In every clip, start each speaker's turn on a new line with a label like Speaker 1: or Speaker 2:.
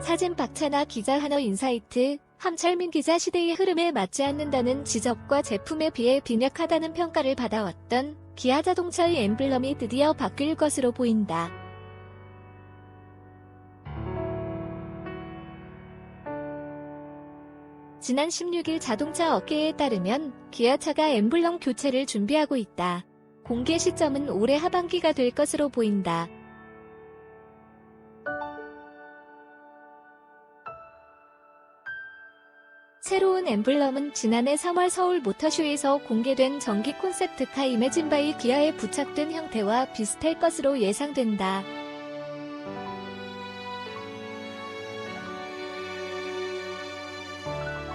Speaker 1: 사진 박찬아 기자 한어 인사이트 함철민 기자 시대의 흐름에 맞지 않는다는 지적과 제품에 비해 빈약하다는 평가를 받아왔던 기아 자동차의 엠블럼이 드디어 바뀔 것으로 보인다. 지난 16일 자동차 업계에 따르면 기아차가 엠블럼 교체를 준비하고 있다. 공개 시점은 올해 하반기가 될 것으로 보인다. 새로운 엠블럼은 지난해 3월 서울 모터쇼에서 공개된 전기 콘셉트카 이매진 바이 기아에 부착된 형태와 비슷할 것으로 예상된다.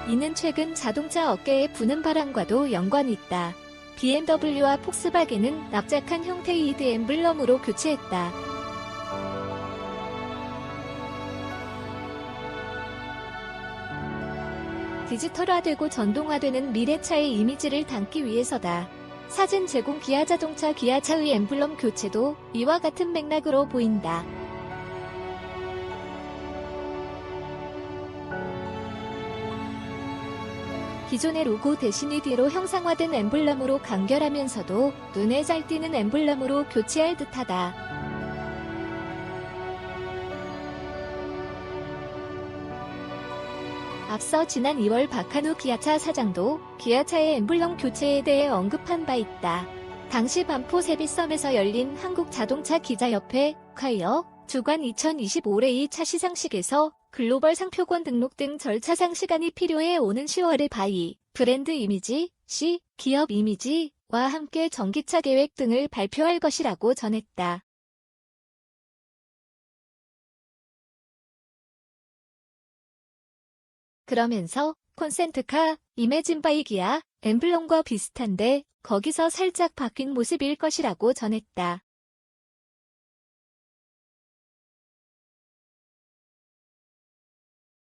Speaker 1: 이는 최근 자동차 업계에 부는 바람과도 연관이 있다. BMW와 폭스바겐은 납작한 형태의 이드 엠블럼으로 교체했다. 디지털화되고 전동화되는 미래차의 이미지를 담기 위해서다. 사진 제공 기아 자동차 기아 차의 엠블럼 교체도 이와 같은 맥락으로 보인다. 기존의 로고 대신이 뒤로 형상화된 엠블럼으로 간결하면서도 눈에 잘 띄는 엠블럼으로 교체할 듯하다. 앞서 지난 2월 박한우 기아차 사장도 기아차의 엠블럼 교체에 대해 언급한 바 있다. 당시 반포 세비섬에서 열린 한국자동차 기자협회 콰이어 주관 2025의 2차 시 상식에서 글로벌 상표권 등록 등 절차 상 시간이 필요해 오는 10월에 바이, 브랜드 이미지, C, 기업 이미지와 함께 전기차 계획 등을 발표할 것이라고 전했다. 그러면서 콘센트카, 이매진 바이 기아, 엠블럼과 비슷한데 거기서 살짝 바뀐 모습일 것이라고 전했다.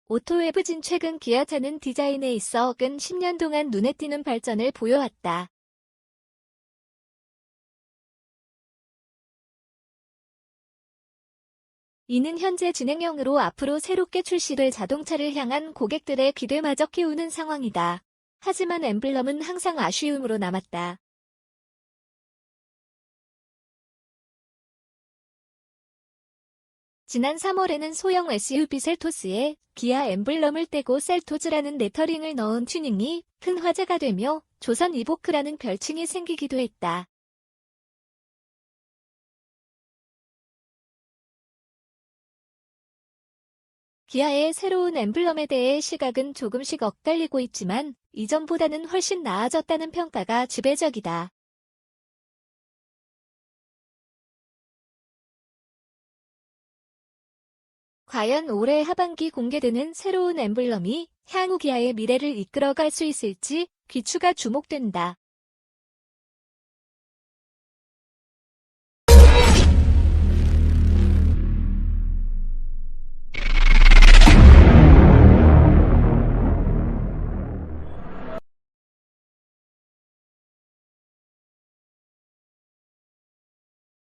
Speaker 1: 오토웨브진 최근 기아차는 디자인에 있어 근 10년 동안 눈에 띄는 발전을 보여왔다. 이는 현재 진행형으로 앞으로 새롭게 출시될 자동차를 향한 고객들의 기대마저 키우는 상황이다. 하지만 엠블럼은 항상 아쉬움으로 남았다. 지난 3월에는 소형 SUV 셀토스에 기아 엠블럼을 떼고 셀토즈라는 레터링을 넣은 튜닝이 큰 화제가 되며 조선 이보크라는 별칭이 생기기도 했다. 기아의 새로운 엠블럼에 대해 시각은 조금씩 엇갈리고 있지만 이전보다는 훨씬 나아졌다는 평가가 지배적이다. 과연 올해 하반기 공개되는 새로운 엠블럼이 향후 기아의 미래를 이끌어갈 수 있을지 귀추가 주목된다.